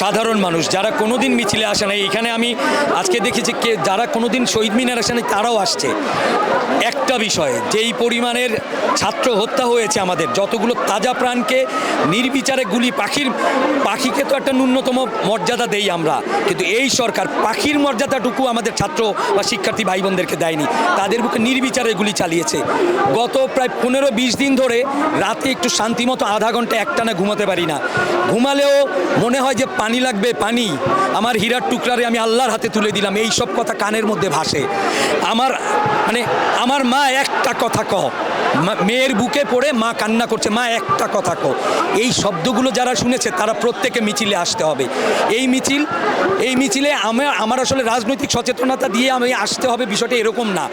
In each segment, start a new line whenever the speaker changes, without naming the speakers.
সাধারণ মানুষ, যারা কোনোদিন মিছিলে আসে না এখানে আমি আজকে দেখেছি কে, যারা কোনোদিন শহীদ মিনার আসে না তারাও আসছে। একটা বিষয়, যেই পরিমাণের ছাত্র হত্যা হয়েছে আমাদের, যতগুলো তাজা প্রাণকে নির্বিচারে গুলি, পাখির, পাখিকে তো একটা ন্যূনতম মর্যাদা দেই আমরা, কিন্তু এই সরকার পাখির মর্যাদাটুকু আমাদের ছাত্র বা শিক্ষার্থী ভাই বোনদেরকে দেয়নি। তাদের বুকে নির্বিচারে গুলি চালিয়েছে। গত প্রায় পনেরো বিশ দিন ধরে রাতে একটু শান্তিমতো আধা ঘণ্টা একটানা ঘুমাতে পারি না। ঘুমালেও মনে হয় যে লাগবে, পানি। আমার হীরার টুকরারে আমি আল্লাহর হাতে তুলে দিলাম, এই সব কথা কানের মধ্যে ভাসে। আমার মানে আমার মা একটা কথা ক মা- মেয়ের বুকে পড়ে মা কান্না করছে, মা একটা কথা ক এই শব্দগুলো যারা শুনেছে, তারা প্রত্যেকে মিছিলে আসতে হবে। এই মিছিল, এই মিছিলে আমার আমার আসলে রাজনৈতিক সচেতনতা দিয়ে আমি আসতে হবে, বিষয়টা এরকম না।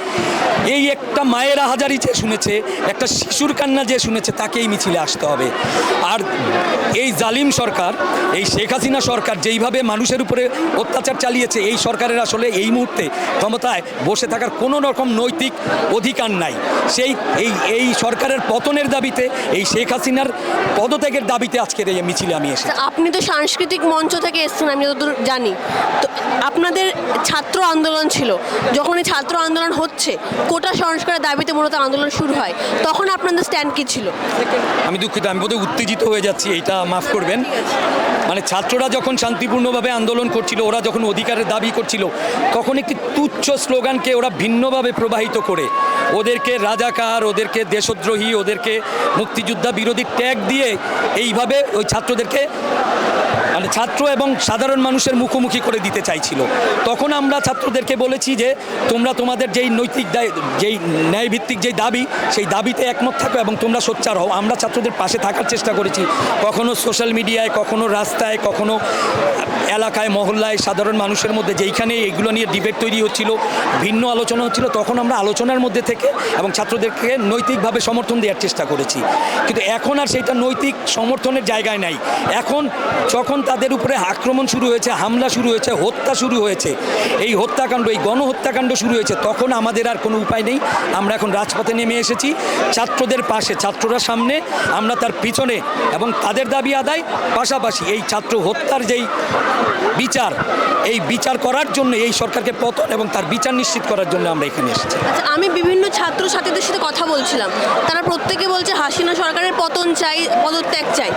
এই একটা মায়ের হাজারি যে শুনেছে, একটা শিশুর কান্না যে শুনেছে, তাকে এই মিছিলে আসতে হবে। আর এই জালিম সরকার, এই শেখ হাসিনা সরকার যেইভাবে মানুষের উপরে অত্যাচার চালিয়েছে এই সরকারের আসলে এই মুহূর্তে ক্ষমতায় বসে থাকার কোনো রকম নৈতিক অধিকার নাই। সেই এই এই সরকারের পতনের দাবিতে এই শেখ হাসিনার পদত্যাগের দাবিতে আজকের এই মিছিলে আমি এসেছি।
তা আপনি তো সাংস্কৃতিক মঞ্চ থেকে এসেছেন আমি যতদূর জানি। তো আপনাদের ছাত্র আন্দোলন ছিল যখন এই ছাত্র আন্দোলন হচ্ছে কোটা সংস্কারের দাবিতে মূলত আন্দোলন শুরু হয় তখন আপনাদের স্ট্যান্ড কী ছিল?
আমি দুঃখিত আমি বোধহয় উত্তেজিত হয়ে যাচ্ছি এইটা মাফ করবেন। মানে ছাত্ররা যখন শান্তিপূর্ণভাবে আন্দোলন করছিল, ওরা যখন অধিকারের দাবি করছিল, তখন একটি তুচ্ছ স্লোগানকে ওরা ভিন্নভাবে প্রবাহিত করে। ওদেরকে রাজাকার, ওদেরকে দেশদ্রোহী, ওদেরকে মুক্তিযোদ্ধা বিরোধী ট্যাগ দিয়ে এইভাবে ওই ছাত্রদেরকে মানে ছাত্র এবং সাধারণ মানুষের মুখোমুখি করে দিতে চাইছিল। তখন আমরা ছাত্রদেরকে বলেছি যে, তোমরা তোমাদের যেই নৈতিক দায়, যেই ন্যায়ভিত্তিক যেই দাবি, সেই দাবিতে একমত থাকো এবং তোমরা সোচ্চার হও। আমরা ছাত্রদের পাশে থাকার চেষ্টা করেছি। কখনো সোশ্যাল মিডিয়ায়, কখনো রাস্তায়, কখনো এলাকায়, মহল্লায়, সাধারণ মানুষের মধ্যে যেইখানে এগুলো নিয়ে ডিবেট তৈরি হচ্ছিল, ভিন্ন আলোচনা হচ্ছিল, তখন আমরা আলোচনার মধ্যে থেকে এবং ছাত্রদেরকে নৈতিকভাবে সমর্থন দেওয়ার চেষ্টা করেছি। কিন্তু এখন আর সেটা নৈতিক সমর্থনের জায়গায় নাই। এখন যখন তাদের উপরে আক্রমণ শুরু হয়েছে, হামলা শুরু হয়েছে, হত্যা শুরু হয়েছে। এই হত্যাকাণ্ড, এই গণহত্যাকাণ্ড শুরু হয়েছে, তখন আমাদের আর কোনো উপায় নেই। আমরা এখন রাজপথে নেমে এসেছি, ছাত্রদের পাশে, ছাত্ররা সামনে, আমরা তার পিছনে এবং তাদের দাবি আদায়। পাশাপাশি এই ছাত্র হত্যার যেই বিচার, এই বিচার করার জন্য এই সরকারকে পতন এবং তার বিচার নিশ্চিত করার জন্য আমরা এখানে এসেছি।
আচ্ছা আমি বিভিন্ন ছাত্র ছাত্রীদের সাথে কথা বলছিলাম। তারা প্রত্যেকে বলছে, হাসিনা সরকারের পতন চাই, পদত্যাগ চাই।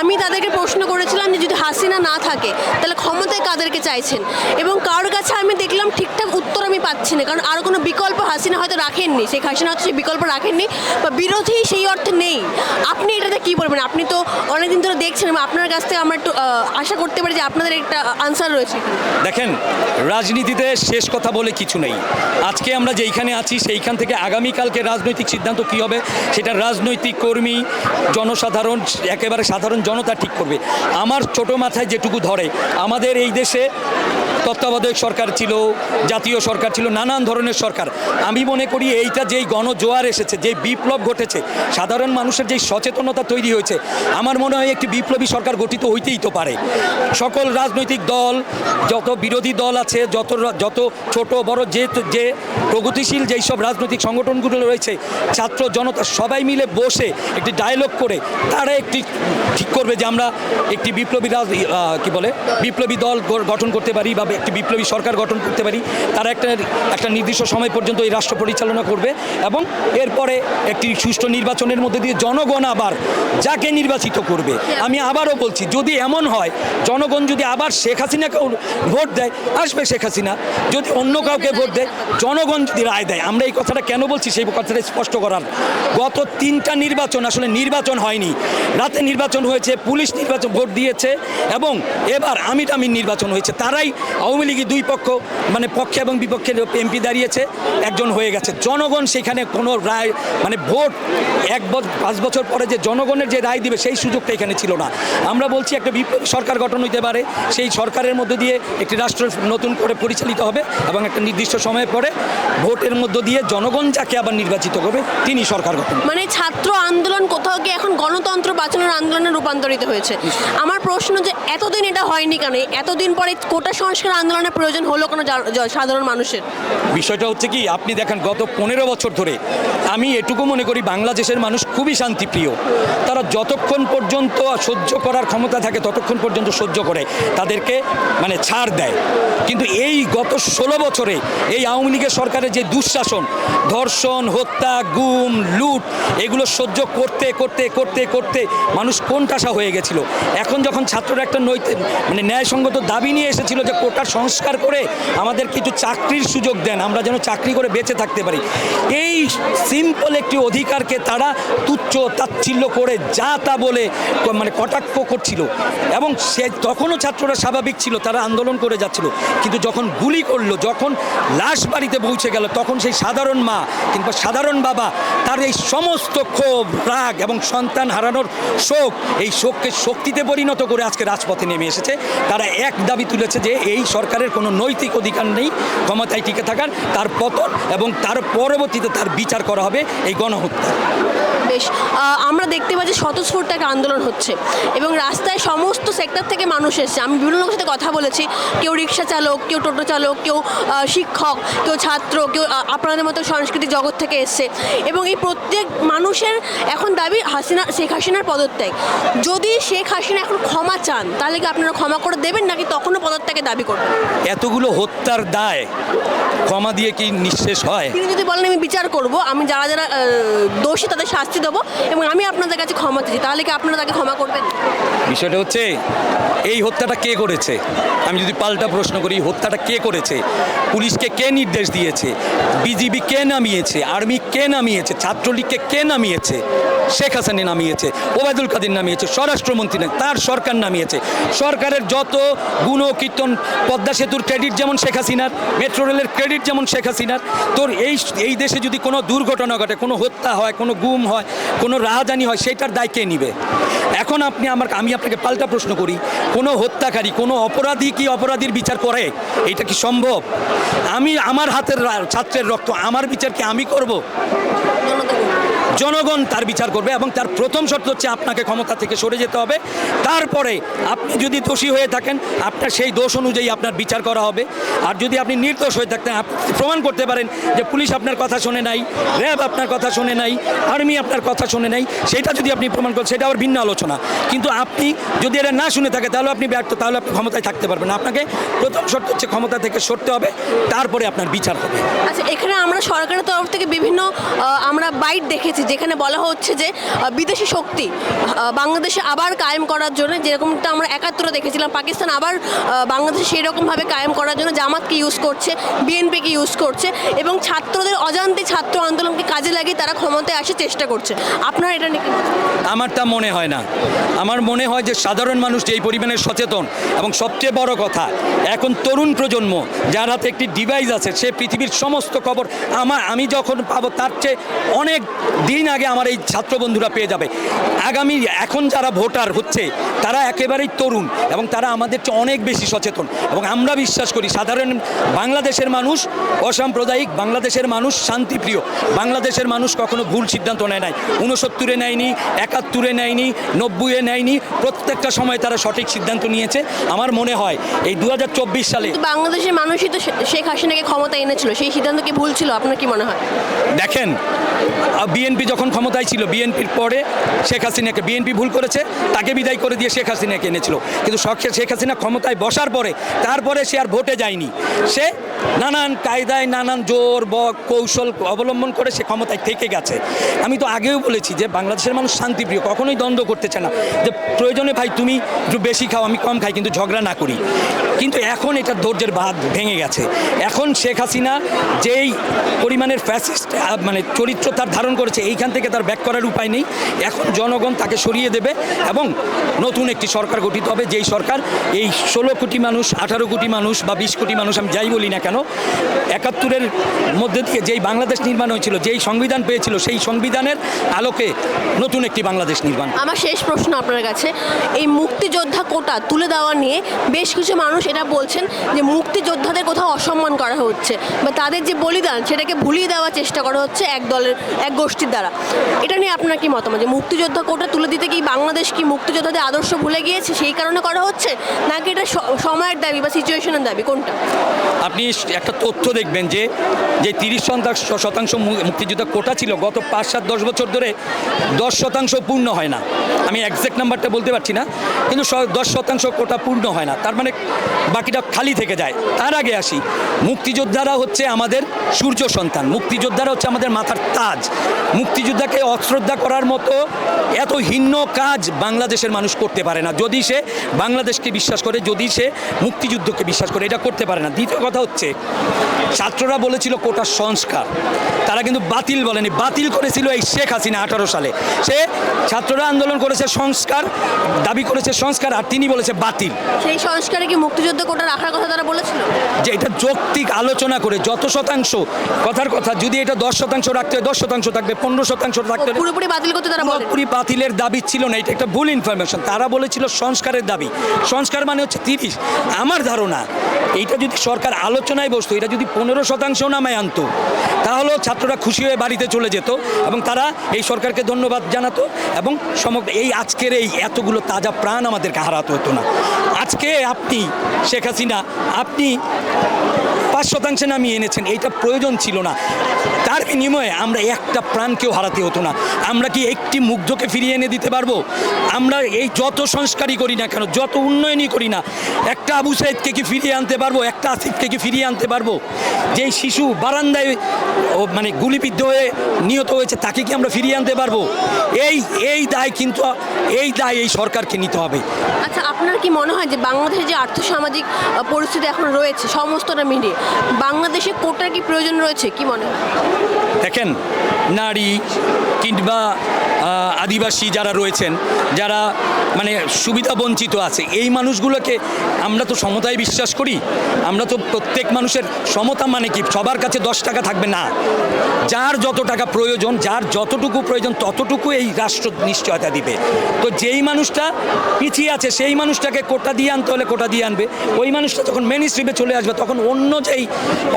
আমি তাদেরকে প্রশ্ন করেছিলাম যে যদি হাসিনা না থাকে, তাহলে ক্ষমতায় কাদেরকে চাইছেন? এবং কারোর কাছে আমি দেখলাম ঠিকঠাক উত্তর আমি পাচ্ছি না, কারণ আর কোনো বিকল্প হাসিনা হয়তো রাখেননি। শেখ হাসিনা হয়তো সেই বিকল্প রাখেননি, বা বিরোধী সেই অর্থে নেই। আপনি এটাতে কি বলবেন? আপনি তো অনেকদিন ধরে দেখছেন, এবং আপনার কাছ থেকে আমরা একটু আশা করতে পারি যে আপনাদের একটা আনসার রয়েছে
দেখেন, রাজনীতিতে শেষ কথা বলে কিছু নেই। আজকে আমরা যেইখানে আছি, সেইখান থেকে আগামীকালকে রাজনৈতিক সিদ্ধান্ত কী হবে, সেটা রাজনৈতিক কর্মী, জনসাধারণ, একেবারে সাধারণ জনতা ঠিক করবে। আমার ছোট মাথায় যেটুকু ধরে। আমাদের এই দেশে তত্ত্বাবধায়ক সরকার ছিল, জাতীয় সরকার ছিল, নানান ধরনের সরকার। আমি মনে করি এইটা যেই গণজোয়ার এসেছে যে বিপ্লব ঘটেছে, সাধারণ মানুষের যেই সচেতনতা তৈরি হয়েছে, আমার মনে হয় একটি বিপ্লবী সরকার গঠিত হইতেই তো পারে। সকল রাজনৈতিক দল, যত বিরোধী দল আছে, যত যত ছোট, বড়, যে যে প্রগতিশীল যেই সব রাজনৈতিক সংগঠনগুলো রয়েছে, ছাত্র জনতা সবাই মিলে বসে একটি ডায়লগ করে, তারা একটি ঠিক করবে যে আমরা একটি বিপ্লবী রাজ কি বলে, বিপ্লবী দল গঠন করতে পারি বা একটি বিপ্লবী সরকার গঠন করতে পারি, তারা একটা একটা নির্দিষ্ট সময় পর্যন্ত এই রাষ্ট্র পরিচালনা করবে এবং এরপরে একটি সুষ্ঠু নির্বাচনের মধ্যে দিয়ে জনগণ আবার যাকে নির্বাচিত করবে। আমি আবারও বলছি, যদি এমন হয়, জনগণ যদি আবার শেখ হাসিনাকে ভোট দেয়, আসবে শেখ হাসিনা। যদি অন্য কাউকে ভোট দেয়, জনগণ যদি রায় দেয়। আমরা এই কথাটা কেন বলছি, সেই কথাটা স্পষ্ট করার। গত তিনটা নির্বাচন আসলে নির্বাচন হয়নি। রাতে নির্বাচন হয়েছে, পুলিশ নির্বাচন ভোট দিয়েছে এবং এবার আমির নির্বাচন হয়েছে। তারাই আওয়ামী লীগের দুই পক্ষ মানে পক্ষে এবং বিপক্ষের এমপি দাঁড়িয়েছে একজন হয়ে গেছে। জনগণ সেখানে কোনো রায় মানে ভোট এক বছর পাঁচ বছর পরে যে জনগণের যে রায় দিবে সেই সুযোগটা এখানে ছিল না। আমরা বলছি একটা বিপ্লবী সরকার গঠন হইতে পারে সেই সরকারের মধ্য দিয়ে একটি রাষ্ট্র নতুন করে পরিচালিত হবে এবং একটা নির্দিষ্ট সময় পরে ভোটের মধ্য দিয়ে জনগণ যাকে আবার নির্বাচিত করবে তিনি সরকার গঠন
মানে ছাত্র আন্দোলন কোথাও গিয়ে এখন গণতন্ত্র বাঁচানোর আন্দোলনে রূপান্তরিত হয়েছে। আমার প্রশ্ন যে এতদিন এটা হয়নি কেন? এতদিন পরে কোটা সংস্কার আন্দোলনের প্রয়োজন হলো কোনো সাধারণ মানুষের।
বিষয়টা হচ্ছে কি, আপনি দেখেন গত পনেরো বছর ধরে আমি এটুকু মনে করি বাংলাদেশের মানুষ খুবই শান্তিপ্রিয়। তারা যতক্ষণ পর্যন্ত সহ্য করার ক্ষমতা থাকে, ততক্ষণ পর্যন্ত সহ্য করে, তাদেরকে মানে ছাড় দেয়। কিন্তু এই গত ষোলো বছরে এই আওয়ামী লীগের সরকারের যে দুঃশাসন, ধর্ষণ, হত্যা, গুম, লুট, এগুলো সহ্য করতে করতে করতে করতে মানুষ কোনটাসা হয়ে গেছিল। এখন যখন ছাত্ররা একটা নৈতিক মানে ন্যায়সঙ্গত দাবি নিয়ে এসেছিল যে কোটার সংস্কার করে আমাদের কিছু চাকরির সুযোগ দেন, আমরা যেন চাকরি করে বেঁচে থাকতে পারি। এই সিম্পল একটি অধিকারকে তারা তুচ্ছ তাচ্ছিল্য করে যা তা বলে মানে কটাক্ষ করছিল। এবং সে তখনও ছাত্ররা স্বাভাবিক ছিল, তারা আন্দোলন করে যাচ্ছিল। কিন্তু যখন গুলি করল, যখন লাশ বাড়িতে পৌঁছে গেল, তখন সেই সাধারণ মা কিংবা সাধারণ বাবা তার এই সমস্ত ক্ষোভ, রাগ এবং সন্তান হারানোর শোক, এই শোককে শক্তিতে পরিণত করে আজকে রাজপথে নেমে এসেছে। তারা এক দাবি তুলেছে যে এই সরকারের কোনো নৈতিক অধিকার নেই, ক্ষমতায় টিকে থাকার। তার পতন এবং তার পরবর্তীতে তার বিচার করা হবে এই গণহত্যা।
বেশ আমরা দেখতে পাচ্ছি স্বতঃস্ফূর্ত একটা আন্দোলন হচ্ছে এবং রাস্তায় সমস্ত সেক্টর থেকে মানুষ এসছে। আমি বিভিন্ন লোকের সাথে কথা বলেছি, কেউ রিক্সা চালক, কেউ টোটো চালক, কেউ শিক্ষক, কেউ ছাত্র, কেউ আপনাদের মতো সংস্কৃতি জগৎ থেকে এসছে এবং এই প্রত্যেক মানুষের এখন দাবি হাসিনা, শেখ হাসিনার পদত্যাগ। যদি শেখ হাসিনা এখন ক্ষমা চান, তাহলে কি আপনারা ক্ষমা করে দেবেন নাকি তখনও পদত্যাগের দাবি করবেন?
এতগুলো হত্যার দায় ক্ষমা দিয়ে কি নিঃশেষ হয়?
তিনি যদি বলেন আমি বিচার করব আমি যারা যারা দোষী তাদের শাস্তি দেবো এবং আমি আপনাদের কাছে ক্ষমা চাইছি তাহলে কি আপনারা তাকে ক্ষমা করবেন?
বিষয়টা হচ্ছে এই হত্যাটা কে করেছে? আমি যদি পাল্টা প্রশ্ন করি হত্যাটা কে করেছে? পুলিশকে কে নির্দেশ দিয়েছে? বিজিবি কে নামিয়েছে? আর্মি কে নামিয়েছে? ছাত্রলীগকে কে নামিয়েছে? শেখ হাসানি নামিয়েছে, ওবায়দুল কাদের নামিয়েছে, স্বরাষ্ট্রমন্ত্রী না, তার সরকার নামিয়েছে। সরকারের যত গুণ কীর্তন পদ্মা সেতুর ক্রেডিট যেমন শেখ হাসিনার মেট্রো রেলের ক্রেডিট যেমন শেখ হাসিনার, তোর এই এই দেশে যদি কোনো দুর্ঘটনা ঘটে, কোনো হত্যা হয়, কোনো গুম হয়, কোনো রাহাজানি হয়, সেটার দায় কে নিবে? এখন আপনি আমার, আমি আপনাকে পাল্টা প্রশ্ন করি, কোনো হত্যাকারী, কোনো অপরাধী কি অপরাধীর বিচার করে? এটা কি সম্ভব? আমি, আমার হাতের ছাত্রের রক্ত, আমার বিচার কি আমি করব? জনগণ তার বিচার করবে এবং তার প্রথম শর্ত হচ্ছে আপনাকে ক্ষমতা থেকে সরে যেতে হবে। তারপরে আপনি যদি দোষী হয়ে থাকেন, আপনার সেই দোষ অনুযায়ী আপনার বিচার করা হবে। আর যদি আপনি নির্দোষ হয়ে থাকতেন প্রমাণ করতে পারেন যে পুলিশ আপনার কথা শোনে নাই, র্যাব আপনার কথা শোনে নাই, আর্মি আপনার কথা শোনে নাই, সেটা যদি আপনি প্রমাণ করেন, সেটা আবার ভিন্ন আলোচনা। কিন্তু আপনি যদি এটা না শুনে থাকে, তাহলে আপনি ব্যর্থ, তাহলে আপনি ক্ষমতায় থাকতে পারবেন। আপনাকে প্রথম শর্ত হচ্ছে ক্ষমতা থেকে সরতে হবে, তারপরে আপনার বিচার হবে।
আচ্ছা এখানে আমরা সরকারের তরফ থেকে বিভিন্ন আমরা বাইট দেখেছি যেখানে বলা হচ্ছে যে বিদেশি শক্তি বাংলাদেশে আবার কায়েম করার জন্য, যেরকমটা আমরা একাত্তরে দেখেছিলাম, পাকিস্তান আবার বাংলাদেশে সেই রকমভাবে কায়েম করার জন্য জামাতকে ইউজ করছে, বিএনপিকে ইউজ করছে, এবং ছাত্রদের অজান্তে ছাত্র আন্দোলনকে কাজে লাগিয়ে তারা ক্ষমতায় আসার চেষ্টা করছে আপনার এটা নিয়ে কি মত?
আমার তা মনে হয় না আমার মনে হয় যে সাধারণ মানুষ যেই পরিমাণে সচেতন এবং সবচেয়ে বড় কথা, এখন তরুণ প্রজন্ম যার হাতে একটি ডিভাইস আছে, সে পৃথিবীর সমস্ত খবর আমার আমি যখন পাবো তার চেয়ে অনেক দিন আগে আমার এই ছাত্র বন্ধুরা পেয়ে যাবে। আগামী এখন যারা ভোটার হচ্ছে তারা একেবারেই তরুণ এবং তারা আমাদের চেয়ে অনেক বেশি সচেতন এবং আমরা বিশ্বাস করি সাধারণ বাংলাদেশের মানুষ অসাম্প্রদায়িক বাংলাদেশের মানুষ শান্তিপ্রিয় বাংলাদেশের মানুষ কখনো ভুল সিদ্ধান্ত নেয় নাই। উনসত্তরে নেয়নি একাত্তরে নেয়নি নব্বইয়ে নেয়নি প্রত্যেকটা সময় তারা সঠিক সিদ্ধান্ত নিয়েছে। আমার মনে হয় এই দু হাজার
চব্বিশ সালে বাংলাদেশের মানুষই তো শেখ হাসিনাকে ক্ষমতা এনেছিল সেই সিদ্ধান্ত কি ভুল ছিল? আপনার কি মনে হয়?
দেখেন বিএনপি যখন ক্ষমতায় ছিল, বিএনপির পরে শেখ হাসিনাকে, বিএনপি ভুল করেছে, তাকে বিদায় করে দিয়ে শেখ হাসিনাকে এনেছিল। কিন্তু শখে হাসিনা ক্ষমতায় বসার পরে, তারপরে সে আর ভোটে যায়নি। সে নানান কায়দায়, নানান জোর ব কৌশল অবলম্বন করে সে ক্ষমতায় থেকে গেছে। আমি তো আগেও বলেছি যে বাংলাদেশের মানুষ শান্তিপ্রিয়, কখনোই দ্বন্দ্ব করতে চায় না। যে প্রয়োজনে ভাই তুমি একটু বেশি খাও, আমি কম খাই, কিন্তু ঝগড়া না করি। কিন্তু এখন এটা ধৈর্যের বাঁধ ভেঙে গেছে। এখন শেখ হাসিনা যেই পরিমাণের ফ্যাসিস্ট মানে চরিত্র তার ধারণ করেছে এইখান থেকে তার ব্যাক করার উপায় নেই। এখন জনগণ তাকে সরিয়ে দেবে এবং নতুন একটি সরকার গঠিত হবে, যেই সরকার এই ষোলো কোটি মানুষ, আঠারো কোটি মানুষ বা বিশ কোটি মানুষ, আমি যাই বলি না কেন, একাত্তরের মধ্যে দিয়ে যেই বাংলাদেশ নির্মাণ হয়েছিল, যেই সংবিধান পেয়েছিল, সেই সংবিধানের আলোকে নতুন একটি বাংলাদেশ নির্মাণ
আমার শেষ প্রশ্ন আপনার কাছে, এই মুক্তিযোদ্ধা কোটা তুলে দেওয়া নিয়ে বেশ কিছু মানুষ এটা বলছেন যে মুক্তিযোদ্ধাদের কোথাও অসম্মান করা হচ্ছে, বা তাদের যে বলিদান সেটাকে ভুলিয়ে দেওয়ার চেষ্টা করা হচ্ছে এক দলের, এক গোষ্ঠীর দ্বারা। তারা। এটা নিয়ে আপনার কি মতামত? যে মুক্তিযোদ্ধা কোটা তুলে দিতে কি বাংলাদেশ কি মুক্তিযোদ্ধাদের আদর্শ ভুলে গিয়েছে? সেই কারণে করা হচ্ছে? নাকি এটা সময়ের দাবি বা সিচুয়েশনের দাবি? কোনটা?
আপনি একটা তথ্য দেখবেন যে যে তিরিশ শতাংশ শতাংশ মুক্তিযোদ্ধা কোটা ছিল, গত পাঁচ, সাত, দশ বছর ধরে দশ শতাংশ পূর্ণ হয় না। আমি একজ্যাক্ট নাম্বারটা বলতে পারছি না, কিন্তু দশ শতাংশ কোটা পূর্ণ হয় না। তার মানে বাকিটা খালি থেকে যায়। তার আগে আসি, মুক্তিযোদ্ধারা হচ্ছে আমাদের সূর্য সন্তান। মুক্তিযোদ্ধারা হচ্ছে আমাদের মাথার তাজ। মুক্তিযোদ্ধাকে অশ্রদ্ধা করার মতো এত হীন কাজ বাংলাদেশের মানুষ করতে পারে না। যদি সে বাংলাদেশকে বিশ্বাস করে যদি সে মুক্তিযুদ্ধকে বিশ্বাস করে এটা করতে পারে না। দ্বিতীয় কথা হচ্ছে ছাত্ররা বলেছিল কোটা সংস্কার। তারা কিন্তু বাতিল বলেনি। বাতিল করেছিল এই শেখ হাসিনা আঠারো সালে। সে ছাত্ররা আন্দোলন করেছে সংস্কার দাবি করেছে সংস্কার আর তিনি বলেছে বাতিল।
সেই সংস্কারে কি মুক্তিযুদ্ধ কোটা রাখার কথা তারা বলেছিল?
যে এটা যৌক্তিক আলোচনা করে যত শতাংশ কথার কথা যদি এটা দশ শতাংশ রাখতে হয় দশ শতাংশ থাকবে পনেরো শতাংশ থাকতে
পুরোপুরি বাতিল করতে তারা
পুরোপুরি বাতিলের দাবি ছিল না এটা একটা ভুল ইনফরমেশন তারা বলেছিল সংস্কারের দাবি। সংস্কার মানে হচ্ছে তিরিশ। আমার ধারণা এইটা যদি সরকার আলোচনায় বসতো এটা যদি পনেরো শতাংশ নামায় আনতো তাহলেও ছাত্ররা খুশি হয়ে বাড়িতে চলে যেত এবং তারা এই সরকারকে ধন্যবাদ জানাতো এবং সমগ্র এই আজকের এই এতগুলো তাজা প্রাণ আমাদেরকে হারাতে হতো না। আজকে আপনি শেখ হাসিনা আপনি পাঁচ শতাংশে নামিয়ে এনেছেন, এইটা প্রয়োজন ছিল না। তার বিনিময়ে আমরা একটা প্রাণকেও হারাতে হতো না। আমরা কি একটি মুগ্ধকে ফিরিয়ে এনে দিতে পারব? আমরা এই যত সংস্কারই করি না কেন, যত উন্নয়নই করি না, একটা আবু সাইদকে কি ফিরিয়ে আনতে পারব? একটা আসিফকে কি ফিরিয়ে আনতে পারব? যেই শিশু বারান্দায় মানে গুলিবিদ্ধ হয়ে নিহত হয়েছে, তাকে কি আমরা ফিরিয়ে আনতে পারব? এই এই দায় কিন্তু, এই দায় এই সরকারকে নিতে হবে।
আচ্ছা আপনার কি মনে হয় যে বাংলাদেশের যে আর্থসামাজিক পরিস্থিতি এখন রয়েছে, সমস্তটা মিলিয়ে বাংলাদেশে কোটার কি প্রয়োজন রয়েছে? কি মনে হয়?
দেখেন নারী কিংবা আদিবাসী যারা রয়েছেন, যারা মানে সুবিধা বঞ্চিত আছে, এই মানুষগুলোকে আমরা তো সমতায় বিশ্বাস করি। আমরা তো প্রত্যেক মানুষের সমতা মানে কি? সবার কাছে দশ টাকা থাকবে না। যার যত টাকা প্রয়োজন, যার যতটুকু প্রয়োজন, ততটুকু এই রাষ্ট্র নিশ্চয়তা দিবে। তো যেই মানুষটা পিছিয়ে আছে, সেই মানুষটাকে কোটা দিয়ে আনতে হলে কোটা দিয়ে আনবে। ওই মানুষটা যখন মেন স্ট্রিমে চলে আসবে, তখন অন্য যেই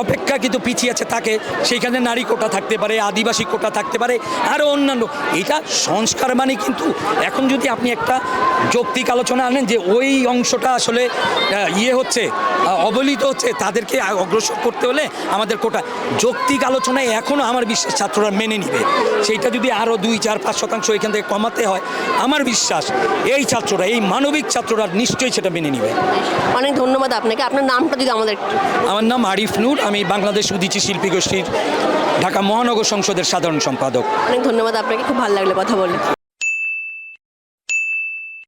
অপেক্ষা কিন্তু পিছিয়ে আছে, তাকে সেইখানে নারী কোটা থাকতে পারে, আদিবাসী কোটা থাকতে পারে আরও অন্যান্য। এটা সংস্কার মানে কিন্তু এখন যদি আপনি একটা যৌক্তিক আলোচনা আনেন যে ওই অংশটা আসলে ইয়ে হচ্ছে আহ, অবহেলিত হচ্ছে তাদেরকে অগ্রসর করতে হলে আমাদের কোটা যৌক্তিক আলোচনায় এখনও আমার বিশ্বাস ছাত্ররা মেনে নিবে। সেইটা যদি আরও দুই চার পাঁচ শতাংশ এখান থেকে কমাতে হয় আমার বিশ্বাস এই ছাত্ররা এই মানবিক ছাত্ররা নিশ্চয়ই সেটা মেনে নিবে।
অনেক ধন্যবাদ আপনাকে। আপনার নামটা যদি আমাদের
আমার নাম আরিফ নূর আমি বাংলাদেশ উদিচি শিল্পী গোষ্ঠীর ঢাকা মহানগর সংসদের সাধারণ সম্পাদক।
অনেক ধন্যবাদ আপনাকে খুব ভালো লাগল কথা বলে।